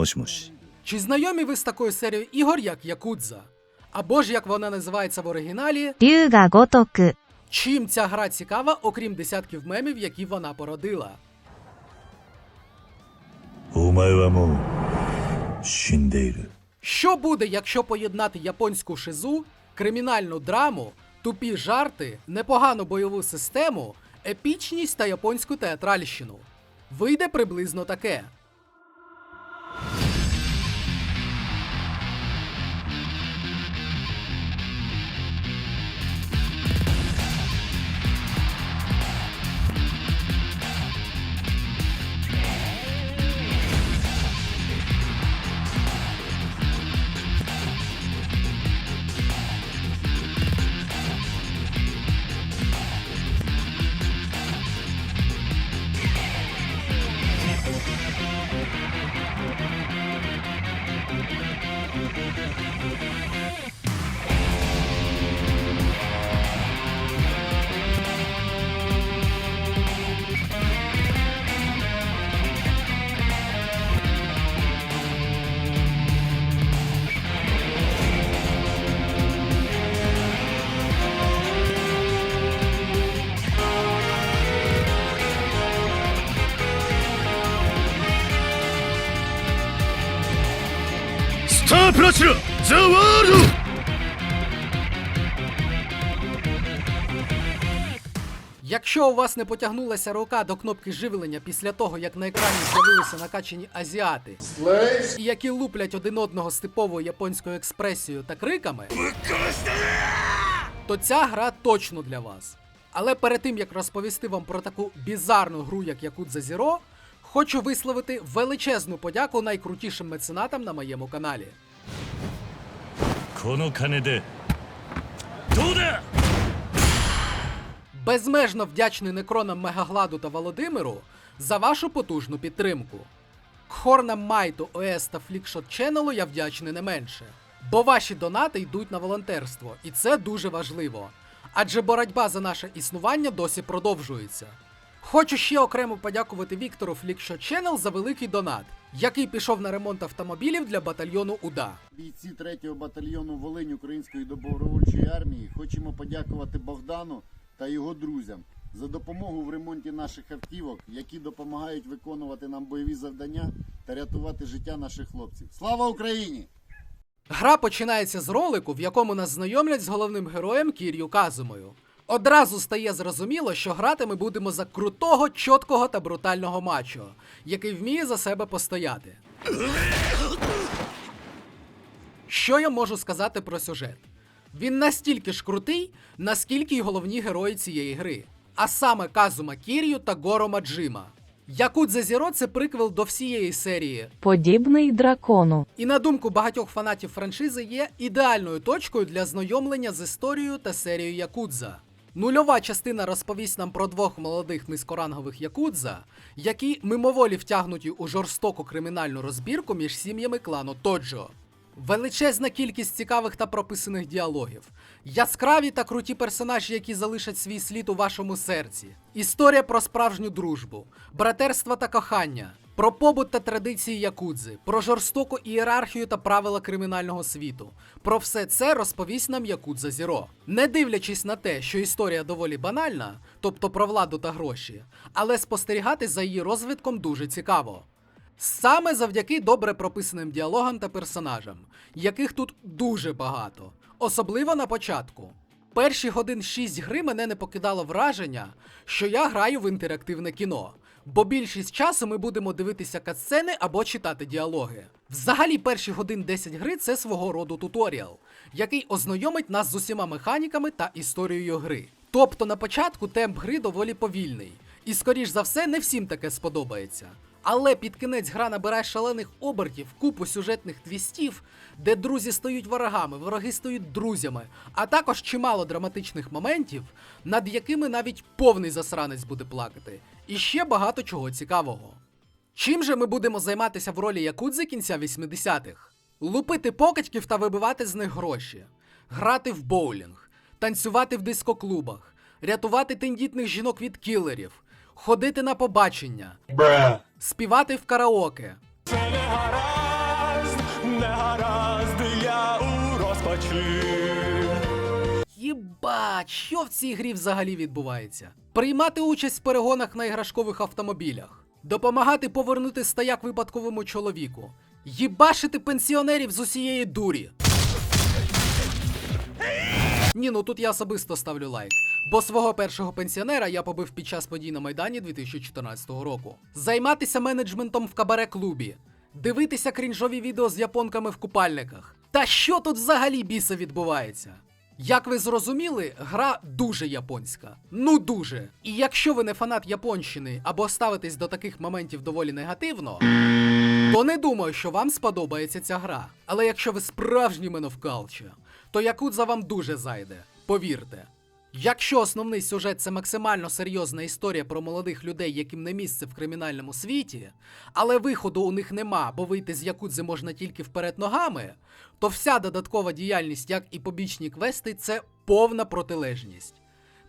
もしもし Чи знайомі ви з такою серією ігор, як Якудза? Або ж як вона називається в оригіналі, 龍が如く、 чим ця гра цікава, окрім десятків мемів, які вона породила? お前はもう死んでいる Що буде, якщо поєднати японську шизу, кримінальну драму, тупі жарти, непогану бойову систему, епічність та японську театральщину? Вийде приблизно таке. Якщо у вас не потягнулася рука до кнопки живлення після того, як на екрані з'явилися накачані азіати, і які луплять один одного з типовою японською експресією та криками, то ця гра точно для вас. Але перед тим як розповісти вам про таку бізарну гру, як Yakuza Zero, хочу висловити величезну подяку найкрутішим меценатам на моєму каналі. この金でどうだ Безмежно вдячний некронам Мегагладу та Володимиру за вашу потужну підтримку. Кхорнам Майту, ОС та Флікшот Ченнелу я вдячний не менше. Бо ваші донати йдуть на волонтерство, і це дуже важливо. Адже боротьба за наше існування досі продовжується. Хочу ще окремо подякувати Віктору Флікшот Ченнел за великий донат, який пішов на ремонт автомобілів для батальйону УДА. Бійці 3-го батальйону Волинь Української добровольчої армії хочемо подякувати Богдану та його друзям за допомогу в ремонті наших автівок, які допомагають виконувати нам бойові завдання та рятувати життя наших хлопців. Слава Україні! Гра починається з ролику, в якому нас знайомлять з головним героєм Кір'ю Казумою. Одразу стає зрозуміло, що грати ми будемо за крутого, чіткого та брутального мачо, який вміє за себе постояти. Що я можу сказати про сюжет? Він настільки ж крутий, наскільки й головні герої цієї гри. А саме Казума Кір'ю та Горо Маджима. Якудза Зіро це приквел до всієї серії, подібний дракону. і на думку багатьох фанатів франшизи є ідеальною точкою для знайомлення з історією та серією Якудза. Нульова частина розповість нам про двох молодих низькорангових якудза, які мимоволі втягнуті у жорстоку кримінальну розбірку між сім'ями клану Тоджо. Величезна кількість цікавих та прописаних діалогів, яскраві та круті персонажі, які залишать свій слід у вашому серці. Історія про справжню дружбу, братерство та кохання, про побут та традиції якудзи, про жорстоку ієрархію та правила кримінального світу. Про все це розповість нам Якудза Зіро. Не дивлячись на те, що історія доволі банальна, тобто про владу та гроші, але спостерігати за її розвитком дуже цікаво. Саме завдяки добре прописаним діалогам та персонажам, яких тут дуже багато, особливо на початку. Перші годин 6 гри мене не покидало враження, що я граю в інтерактивне кіно, бо більшість часу ми будемо дивитися катсцени або читати діалоги. Взагалі, перші годин 10 гри це свого роду туторіал, який ознайомить нас з усіма механіками та історією гри. Тобто на початку темп гри доволі повільний, і скоріш за все не всім таке сподобається. Але під кінець гра набирає шалених обертів, купу сюжетних твістів, де друзі стають ворогами, вороги стають друзями, а також чимало драматичних моментів, над якими навіть повний засранець буде плакати. І ще багато чого цікавого. Чим же ми будемо займатися в ролі Якудзи кінця 80-х? Лупити покидьків та вибивати з них гроші, грати в боулінг, танцювати в дискоклубах, рятувати тендітних жінок від кілерів, ходити на побачення, співати в караоке, Бач, що в цій грі взагалі відбувається? Приймати участь в перегонах на іграшкових автомобілях, допомагати повернути стояк випадковому чоловіку, їбашити пенсіонерів з усієї дурі. Ні, ну тут я особисто ставлю лайк. Бо свого першого пенсіонера я побив під час подій на Майдані 2014 року. Займатися менеджментом в кабаре-клубі, дивитися крінжові відео з японками в купальниках. Та що тут взагалі біса відбувається? Як ви зрозуміли, гра дуже японська. Ну дуже. І якщо ви не фанат Японщини або ставитесь до таких моментів доволі негативно, то не думаю, що вам сподобається ця гра. Але якщо ви справжній меновкалча, то Якудза вам дуже зайде. Повірте. Якщо основний сюжет це максимально серйозна історія про молодих людей, яким не місце в кримінальному світі, але виходу у них нема, бо вийти з Якудзи можна тільки вперед ногами, то вся додаткова діяльність, як і побічні квести, це повна протилежність.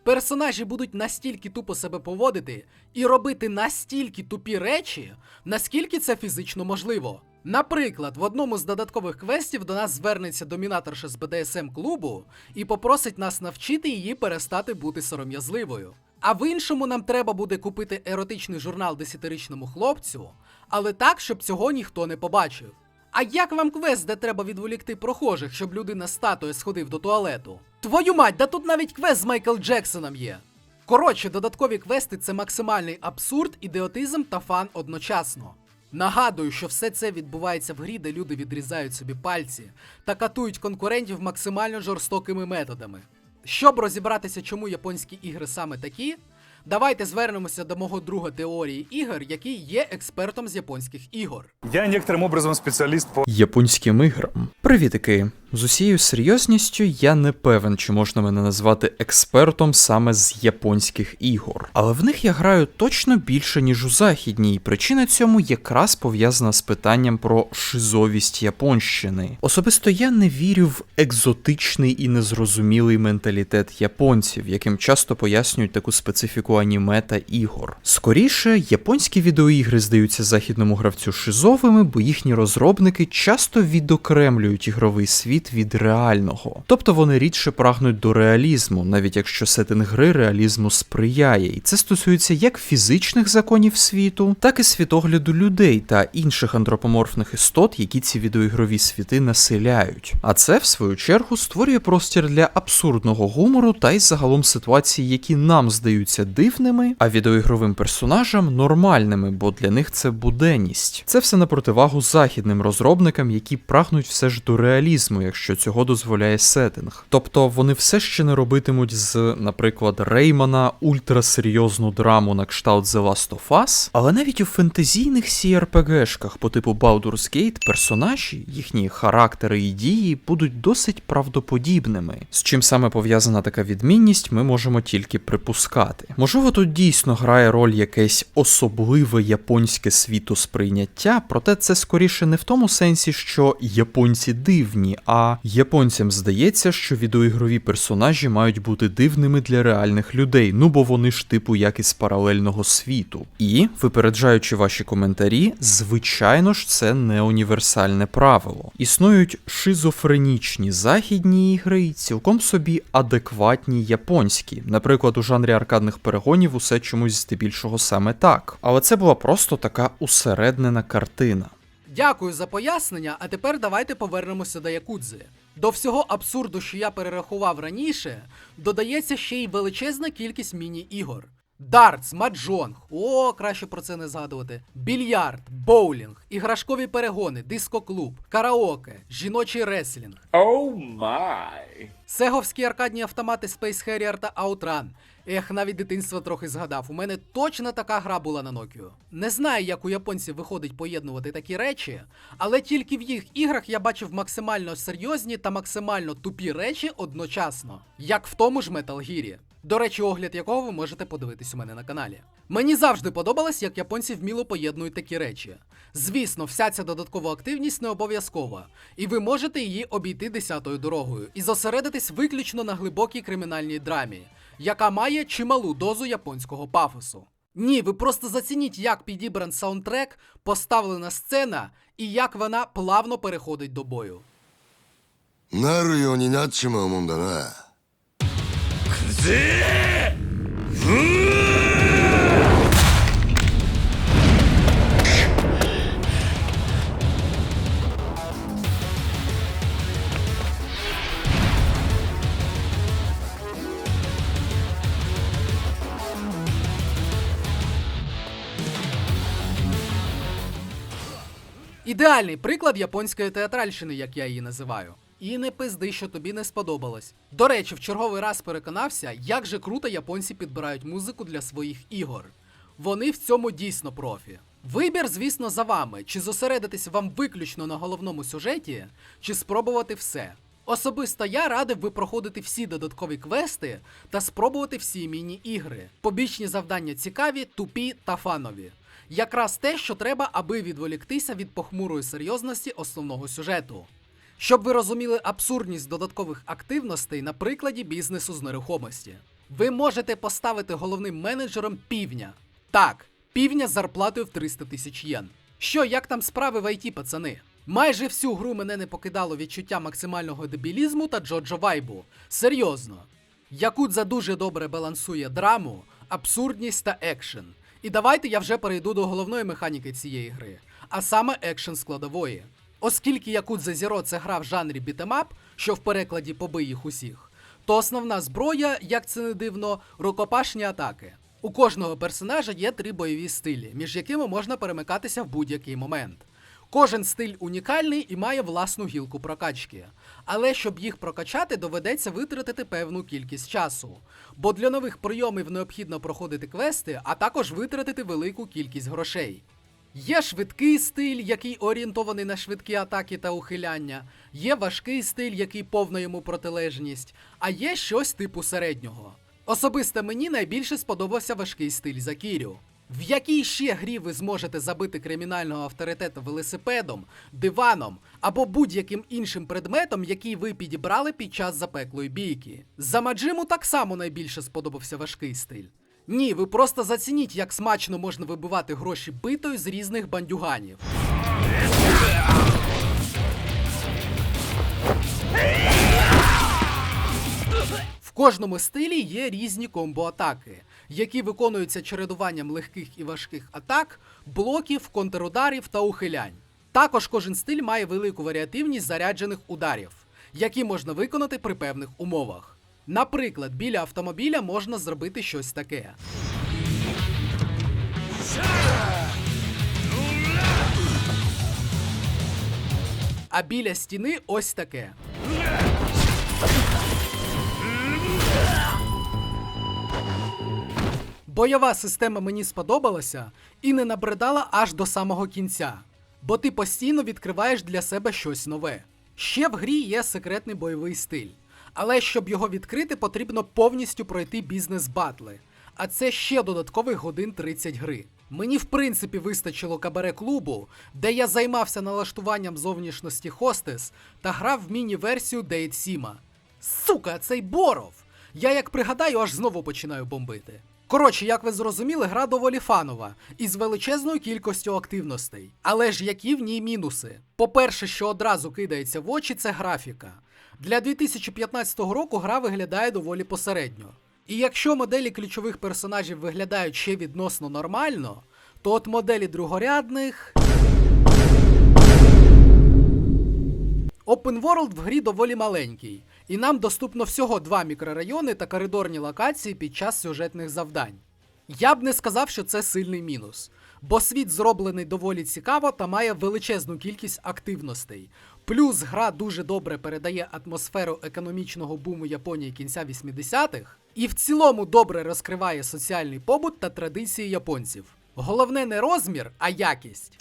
Персонажі будуть настільки тупо себе поводити і робити настільки тупі речі, наскільки це фізично можливо. Наприклад, в одному з додаткових квестів до нас звернеться домінаторша з БДСМ клубу і попросить нас навчити її перестати бути сором'язливою. А в іншому нам треба буде купити еротичний журнал десятирічному хлопцю, але так, щоб цього ніхто не побачив. А як вам квест, де треба відволікти прохожих, щоб людина статуя сходив до туалету? Твою мать, да тут навіть квест з Майкл Джексоном є. Коротше, додаткові квести це максимальний абсурд, ідіотизм та фан одночасно. Нагадую, що все це відбувається в грі, де люди відрізають собі пальці та катують конкурентів максимально жорстокими методами. Щоб розібратися, чому японські ігри саме такі, давайте звернемося до мого друга теорії ігор, який є експертом з японських ігор. Я ніяким образом спеціаліст по японським іграм. Привітики! З усією серйозністю я не певен, чи можна мене назвати експертом саме з японських ігор. Але в них я граю точно більше, ніж у західній, і причина цьому якраз пов'язана з питанням про шизовість Японщини. Особисто я не вірю в екзотичний і незрозумілий менталітет японців, яким часто пояснюють таку специфіку аніме та ігор. Скоріше, японські відеоігри здаються західному гравцю шизовими, бо їхні розробники часто відокремлюють ігровий світ від реального. Тобто вони рідше прагнуть до реалізму, навіть якщо сеттинг гри реалізму сприяє. І це стосується як фізичних законів світу, так і світогляду людей та інших антропоморфних істот, які ці відеоігрові світи населяють. А це, в свою чергу, створює простір для абсурдного гумору та й загалом ситуацій, які нам здаються дивними, а відеоігровим персонажам нормальними, бо для них це буденність. Це все на противагу західним розробникам, які прагнуть все ж до реалізму, якщо цього дозволяє сеттинг. Тобто вони все ще не робитимуть з, наприклад, Реймана ультрасерйозну драму на кшталт The Last of Us, але навіть у фентезійних CRPG-шках по типу Baldur's Gate персонажі, їхні характери і дії будуть досить правдоподібними. З чим саме пов'язана така відмінність, ми можемо тільки припускати. Можливо, тут дійсно грає роль якесь особливе японське світосприйняття, проте це скоріше не в тому сенсі, що японці дивні, а японцям здається, що відеоігрові персонажі мають бути дивними для реальних людей, ну бо вони ж типу як із паралельного світу. І, випереджаючи ваші коментарі, звичайно ж, це не універсальне правило. Існують шизофренічні західні ігри і цілком собі адекватні японські. Наприклад, у жанрі аркадних перегонів усе чомусь здебільшого саме так. Але це була просто така усереднена картина. Дякую за пояснення, а тепер давайте повернемося до Якудзи. До всього абсурду, що я перерахував раніше, додається ще й величезна кількість міні-ігор. Дартс, маджонг, о, краще про це не згадувати. Більярд, боулінг, іграшкові перегони, дискоклуб, караоке, жіночий реслінг. Oh my. Сеговські аркадні автомати Space Harrier та Outrun. Ех, навіть дитинство трохи згадав. У мене точно така гра була на Nokia. Не знаю, як у японців виходить поєднувати такі речі, але тільки в їх іграх я бачив максимально серйозні та максимально тупі речі одночасно, як в тому ж Metal Gear. До речі, огляд якого ви можете подивитись у мене на каналі. Мені завжди подобалось, як японці вміло поєднують такі речі. Звісно, вся ця додаткова активність не обов'язкова, і ви можете її обійти десятою дорогою і зосередитись виключно на глибокій кримінальній драмі, яка має чималу дозу японського пафосу. Ні, ви просто зацініть, як підібран саундтрек, поставлена сцена і як вона плавно переходить до бою. なるようになっちまうもんだな Ідеальний приклад японської театральщини, як я її називаю. І не пизди, що тобі не сподобалось. До речі, в черговий раз переконався, як же круто японці підбирають музику для своїх ігор. Вони в цьому дійсно профі. Вибір, звісно, за вами: чи зосередитись вам виключно на головному сюжеті, чи спробувати все. Особисто я радив би проходити всі додаткові квести та спробувати всі міні-ігри. Побічні завдання цікаві, тупі та фанові. Якраз те, що треба, аби відволіктися від похмурої серйозності основного сюжету. Щоб ви розуміли абсурдність додаткових активностей на прикладі бізнесу з нерухомості. Ви можете поставити головним менеджером півня. Так, півня з зарплатою в 300 тисяч єн. Що, як там справи в IT, пацани? Майже всю гру мене не покидало відчуття максимального дебілізму та Джоджо Вайбу. Серйозно. Якудза дуже добре балансує драму, абсурдність та екшен. І давайте я вже перейду до головної механіки цієї гри, а саме екшен складової. Оскільки Якудза Зіро це гра в жанрі бітемап, що в перекладі побий їх усіх, то основна зброя, як це не дивно, рукопашні атаки. У кожного персонажа є три бойові стилі, між якими можна перемикатися в будь-який момент. Кожен стиль унікальний і має власну гілку прокачки. Але щоб їх прокачати, доведеться витратити певну кількість часу. Бо для нових прийомів необхідно проходити квести, а також витратити велику кількість грошей. Є швидкий стиль, який орієнтований на швидкі атаки та ухиляння, є важкий стиль, який повна йому протилежність, а є щось типу середнього. Особисто мені найбільше сподобався важкий стиль Закірю. В якій ще грі ви зможете забити кримінального авторитета велосипедом, диваном або будь-яким іншим предметом, який ви підібрали під час запеклої бійки? За Маджиму так само найбільше сподобався важкий стиль. Ні, ви просто зацініть, як смачно можна вибивати гроші битою з різних бандюганів. В кожному стилі є різні комбо-атаки, які виконуються чередуванням легких і важких атак, блоків, контрударів та ухилянь. Також кожен стиль має велику варіативність заряджених ударів, які можна виконати при певних умовах. Наприклад, біля автомобіля можна зробити щось таке. А біля стіни ось таке. Бойова система мені сподобалася і не набридала аж до самого кінця, бо ти постійно відкриваєш для себе щось нове. Ще в грі є секретний бойовий стиль, але щоб його відкрити, потрібно повністю пройти бізнес-батли, а це ще додаткових годин 30 гри. Мені в принципі вистачило кабаре клубу, де я займався налаштуванням зовнішності Хостес та грав в міні-версію Дейт Сіма. Сука, цей боров! Я як пригадаю, аж знову починаю бомбити. Коротше, як ви зрозуміли, гра доволі фанова із величезною кількістю активностей. Але ж які в ній мінуси? По-перше, що одразу кидається в очі, це графіка. Для 2015 року гра виглядає доволі посередньо. І якщо моделі ключових персонажів виглядають ще відносно нормально, то от моделі другорядних. Open World в грі доволі маленький, і нам доступно всього два мікрорайони та коридорні локації під час сюжетних завдань. Я б не сказав, що це сильний мінус, бо світ зроблений доволі цікаво та має величезну кількість активностей. Плюс гра дуже добре передає атмосферу економічного буму Японії кінця 80-х, і в цілому добре розкриває соціальний побут та традиції японців. Головне не розмір, а якість.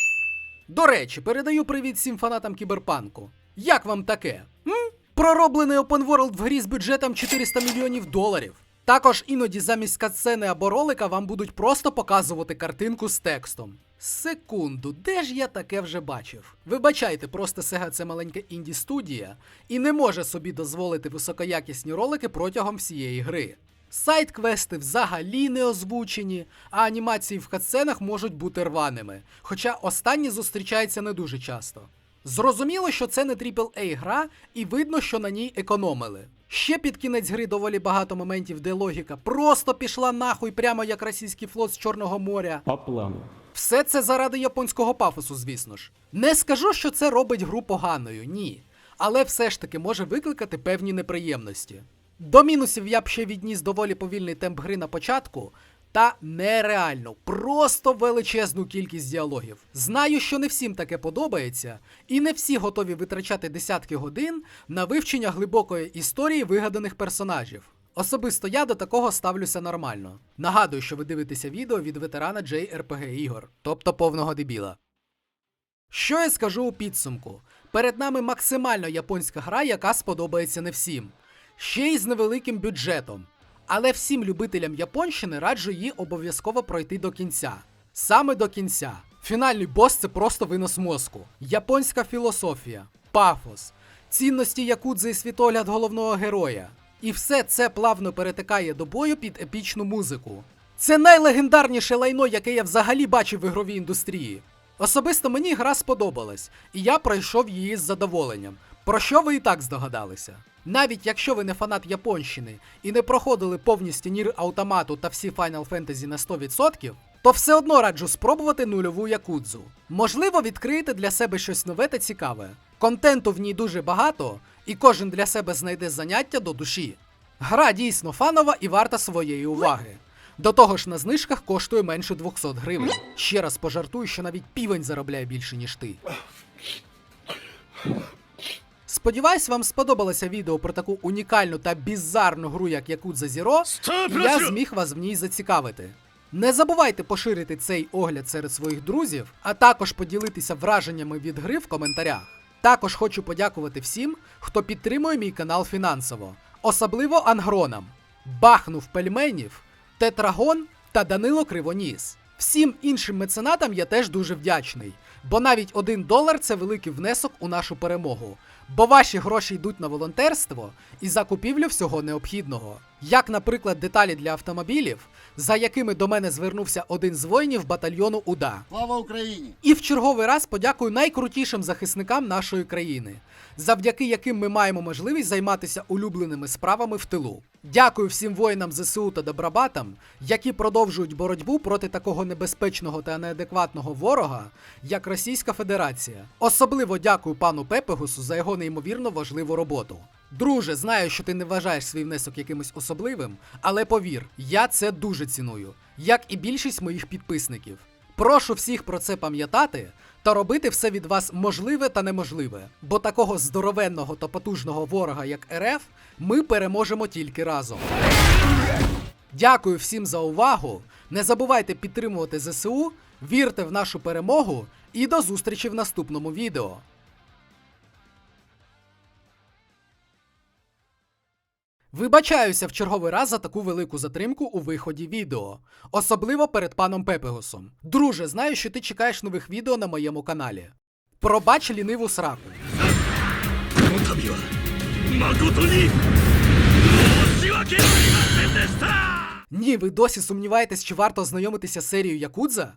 До речі, передаю привіт всім фанатам кіберпанку. Як вам таке? М? Пророблений World в грі з бюджетом 400 мільйонів доларів. Також іноді замість катсцени або ролика вам будуть просто показувати картинку з текстом. Секунду, де ж я таке вже бачив? Вибачайте, просто Sega це маленька інді студія і не може собі дозволити високоякісні ролики протягом всієї гри. Сайт-квести взагалі не озвучені, а анімації в катсценах можуть бути рваними, хоча останні зустрічаються не дуже часто. Зрозуміло, що це не AAA гра, і видно, що на ній економили. Ще під кінець гри доволі багато моментів, де логіка просто пішла нахуй, прямо як російський флот з Чорного моря. По плану. Все це заради японського пафосу, звісно ж. Не скажу, що це робить гру поганою, ні. Але все ж таки може викликати певні неприємності. До мінусів я б ще відніс доволі повільний темп гри на початку. Та нереально, просто величезну кількість діалогів. Знаю, що не всім таке подобається, і не всі готові витрачати десятки годин на вивчення глибокої історії вигаданих персонажів. Особисто я до такого ставлюся нормально. Нагадую, що ви дивитеся відео від ветерана JRPG ігор, тобто повного дебіла. Що я скажу у підсумку? Перед нами максимально японська гра, яка сподобається не всім. Ще й з невеликим бюджетом. Але всім любителям Японщини раджу її обов'язково пройти до кінця. Саме до кінця. Фінальний бос це просто винос мозку. Японська філософія, пафос, цінності якудзи і світогляд головного героя. І все це плавно перетикає до бою під епічну музику. Це найлегендарніше лайно, яке я взагалі бачив в ігровій індустрії. Особисто мені гра сподобалась, і я пройшов її з задоволенням. Про що ви і так здогадалися? Навіть якщо ви не фанат Японщини і не проходили повністю Нір Автомату та всі Final Fantasy на 100%, то все одно раджу спробувати нульову якудзу. Можливо, відкриєте для себе щось нове та цікаве. Контенту в ній дуже багато, і кожен для себе знайде заняття до душі. Гра дійсно фанова і варта своєї уваги. До того ж, на знижках коштує менше 200 гривень. Ще раз пожартую, що навіть півень заробляє більше, ніж ти. Сподіваюсь, вам сподобалося відео про таку унікальну та бізарну гру, як Zero, і я зміг вас в ній зацікавити. Не забувайте поширити цей огляд серед своїх друзів, а також поділитися враженнями від гри в коментарях. Також хочу подякувати всім, хто підтримує мій канал фінансово, особливо ангронам, бахнув пельменів, Тетрагон та Данило Кривоніс. Всім іншим меценатам я теж дуже вдячний, бо навіть один долар це великий внесок у нашу перемогу. Бо ваші гроші йдуть на волонтерство і закупівлю всього необхідного, як, наприклад, деталі для автомобілів, за якими до мене звернувся один з воїнів батальйону УДА. Слава Україні! І в черговий раз подякую найкрутішим захисникам нашої країни, завдяки яким ми маємо можливість займатися улюбленими справами в тилу. Дякую всім воїнам ЗСУ та добробатам, які продовжують боротьбу проти такого небезпечного та неадекватного ворога, як Російська Федерація. Особливо дякую пану Пепегусу за його неймовірно важливу роботу. Друже, знаю, що ти не вважаєш свій внесок якимось особливим, але повір, я це дуже ціную, як і більшість моїх підписників. Прошу всіх про це пам'ятати та робити все від вас можливе та неможливе, бо такого здоровенного та потужного ворога, як РФ, ми переможемо тільки разом. Дякую всім за увагу. Не забувайте підтримувати ЗСУ, вірте в нашу перемогу і до зустрічі в наступному відео. Вибачаюся в черговий раз за таку велику затримку у виході відео, особливо перед паном Пепегосом. Друже, знаю, що ти чекаєш нових відео на моєму каналі. Пробач ліниву сраку. Ні, ви досі сумніваєтесь, чи варто ознайомитися з серією Якудза?